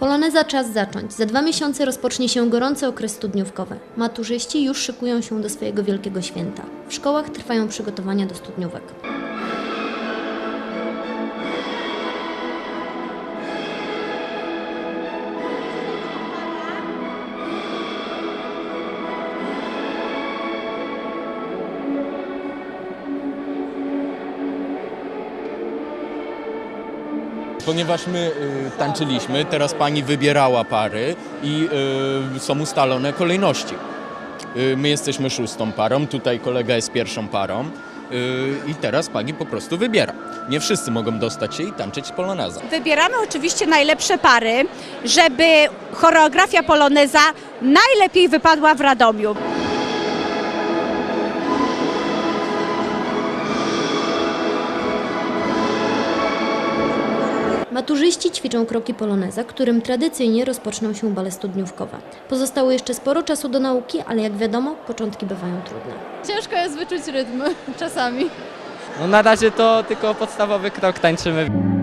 Poloneza czas zacząć. Za dwa miesiące rozpocznie się gorący okres studniówkowy. Maturzyści już szykują się do swojego wielkiego święta. W szkołach trwają przygotowania do studniówek. Ponieważ my y, tańczyliśmy, teraz pani wybierała pary i y, są ustalone kolejności. Y, my jesteśmy szóstą parą, tutaj kolega jest pierwszą parą y, i teraz pani po prostu wybiera. Nie wszyscy mogą dostać się i tańczyć poloneza. Wybieramy oczywiście najlepsze pary, żeby choreografia poloneza najlepiej wypadła w Radomiu. Maturzyści ćwiczą kroki poloneza, którym tradycyjnie rozpoczną się bale studniówkowe. Pozostało jeszcze sporo czasu do nauki, ale jak wiadomo, początki bywają trudne. Ciężko jest wyczuć rytm czasami. No na razie to tylko podstawowy krok tańczymy.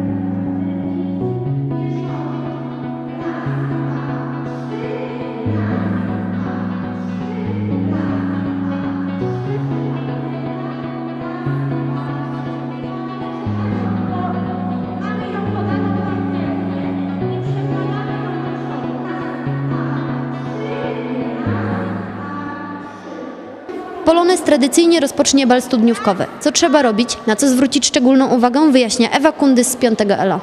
Polonez tradycyjnie rozpocznie bal studniówkowy. Co trzeba robić, na co zwrócić szczególną uwagę, wyjaśnia Ewa Kundys z 5 ELO.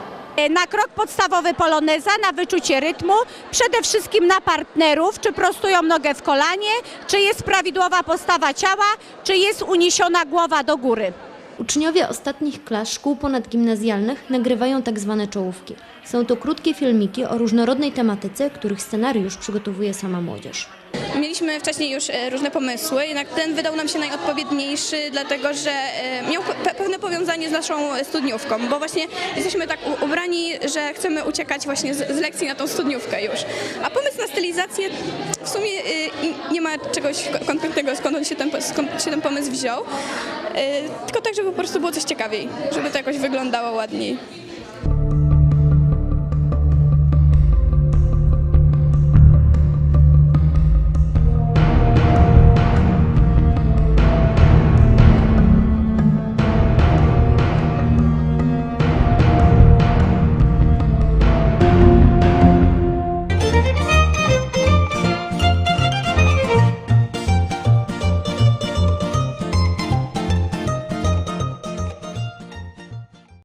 Na krok podstawowy poloneza, na wyczucie rytmu, przede wszystkim na partnerów, czy prostują nogę w kolanie, czy jest prawidłowa postawa ciała, czy jest uniesiona głowa do góry. Uczniowie ostatnich klas szkół ponadgimnazjalnych nagrywają tak zwane czołówki. Są to krótkie filmiki o różnorodnej tematyce, których scenariusz przygotowuje sama młodzież. Mieliśmy wcześniej już e, różne pomysły, jednak ten wydał nam się najodpowiedniejszy, dlatego że e, miał pe- pewne powiązanie z naszą studniówką, bo właśnie jesteśmy tak ubrani, że chcemy uciekać właśnie z, lekcji na tą studniówkę już. A pomysł na stylizację w sumie e, nie ma czegoś ko- konkretnego, skąd, się, ten, skąd się ten pomysł wziął, tylko tak, żeby po prostu było coś ciekawiej, żeby to jakoś wyglądało ładniej.